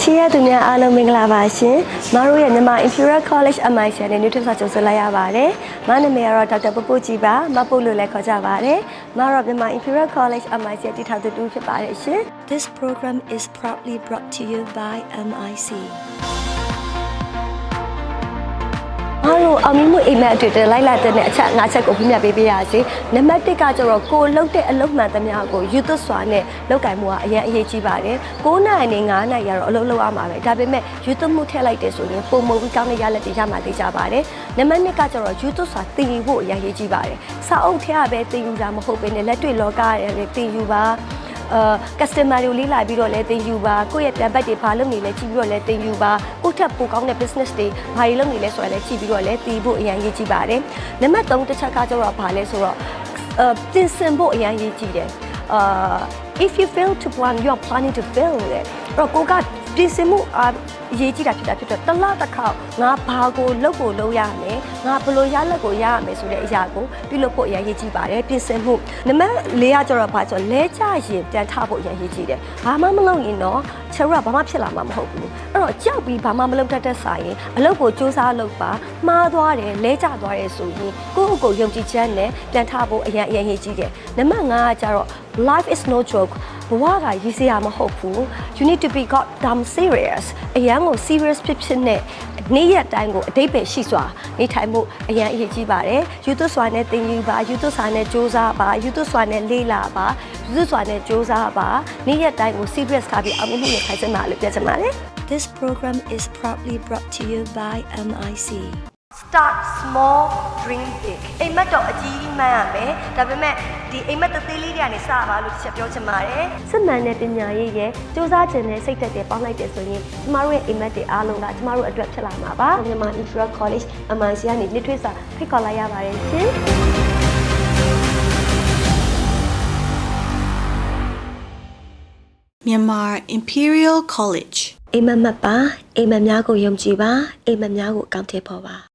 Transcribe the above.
ချီးရသူများအားလုံးမင်္ဂလာပါရှင်။မတို့ရဲ့မြန်မာ Imperial College MIC နဲ့ Nutrition ကြိုဆိုလိုက်ရပါတယ်။မနာမည်ကတော့ဒေါက်တာပပကြီးပါ။မပုတ်လို့လည်းခေါ်ကြပါတယ်။မတို့မြန်မာ Imperial College MIC တည်ထောင်သူတူဖြစ်ပါတယ်ရှင်။ This program is proudly brought to you by MIC အားလုံးအောင်မြင်မှုအိမ်မက်အတွေ့အကြုံလိုက်လာတဲ့အချက်၅ချက်ကိုပြပြပေးပေးရစီနံပါတ်၁ကကျတော့ကိုလှုပ်တဲ့အလုပ်မှန်သမျှကိုယူသွစွာနဲ့လုပ်ကင်မှုကအရင်အရေးကြီးပါတယ်9နိုင်နဲ့9နိုင်ရတော့အလုပ်လုပ်ရမှာပဲဒါပေမဲ့ယူသွမှုထည့်လိုက်တယ်ဆိုရင်ပုံမပြီးကောင်းတဲ့ရလက်တွေရမှာသိကြပါတယ်နံပါတ်2ကကျတော့ယူသွစွာသင်ယူဖို့အရင်အရေးကြီးပါတယ်စာအုပ်ထဲကပဲသင်ယူတာမဟုတ်ဘဲနဲ့လက်တွေ့လောကရဲ့သင်ယူပါ အာ customer တွေကိုလေးလာပြီးတော့လဲတင်ယူပါကိုယ့်ရဲ့ပြန်ဘက်တွေဘာလုပ်နေလဲကြည့်ပြီးတော့လဲတင်ယူပါကိုယ့်ထက်ပိုကောင်းတဲ့ business တွေဘာတွေလုပ်နေလဲဆိုတာလဲကြည့်ပြီးတော့လဲသိဖို့အရင်ရေးကြည့်ပါတယ်နံပါတ်3တစ်ချက်ကကျတော့ဘာလဲဆိုတော့အာပြင်ဆင်ဖို့အရင်ရေးကြည့်တယ်အာ if you fail to plan you are planning to fail တဲ့အဲ့တော့ကိုက ပြင်ဆင်မှုအာအရေးကြီးတာဖြစ်တာဖြစ်တော့တစ်လတစ်ခေါက်ငါဘာကိုလုပ်ကိုလုပ်ရမယ်ငါဘယ်လိုရလက်ကိုရရမယ်ဆိုတဲ့အရာကိုပြုလုပ်ဖို့အရင်ရေးကြည့်ပါတယ်ပြင်ဆင်မှုနံပါတ်၄ကကျတော့ဘာဆိုလဲကြရင်ပြန်ထဖို့အရင်ရေးကြည့်တယ်ဘာမှမလုပ်ရင်တော့ချရဘာမှဖြစ်လာမှာမဟုတ်ဘူးအဲ့တော့ကြောက်ပြီးဘာမှမလုပ်တတ်တဲ့ဆိုင်ရင်အလုပ်ကိုစူးစမ်းလုပ်ပါမှားသွားတယ်လဲကျသွားတယ်ဆိုရင်ကိုယ့်အကိုယုံကြည်ချက်နဲ့ပြန်ထဖို့အရင်အရင်ရေးကြည့်တယ်နံပါတ်၅ကကျတော့ life is no joke ဘဝကရည်စရာမဟုတ်ဘူး you need to be god damn serious အရန်ကို serious ဖြစ်ဖြစ်နဲ့နေ့ရက်တိုင်းကိုအတိတ်ပဲရှိစွာနေထိုင်မှုအရန်အရေးကြီးပါတယ်ယူသွစွာနဲ့သင်ယူပါယူသွစွာနဲ့စူးစမ်းပါယူသွစွာနဲ့လေ့လာပါယူသွစွာနဲ့စူးစမ်းပါနေ့ရက်တိုင်းကို serious ထားပြီးအောင်မြင်မှုနဲ့ခိုင်စင်ပါလို့ပြောချင်ပါတယ် This program is proudly brought to you by MIC start small dream big အိမ်မက်တော့အကြီးကြီးမှန်းရမယ်ဒါပေမဲ့ဒီအိမ်မက်သေးသေးလေးတွေကနေစပါလို့တစ်ချက်ပြောချင်ပါတယ်စစ်မှန်တဲ့ပညာရေးရဲ့စူးစမ်းခြင်းနဲ့စိတ်သက်တွေပေါင်းလိုက်တယ်ဆိုရင်ကျမတို့ရဲ့အိမ်မက်တွေအားလုံးကကျမတို့အတွက်ဖြစ်လာမှာပါမြန်မာ Imperial College MIC ကနေနှစ်ထွေးစာဖိတ်ခေါ်လိုက်ရပါတယ်ရှင် Myanmar Imperial College အိမ်မက်မက်ပါအိမ်မက်များကိုယုံကြည်ပါအိမ်မက်များကိုအကောင့်ထဲပေါ်ပါ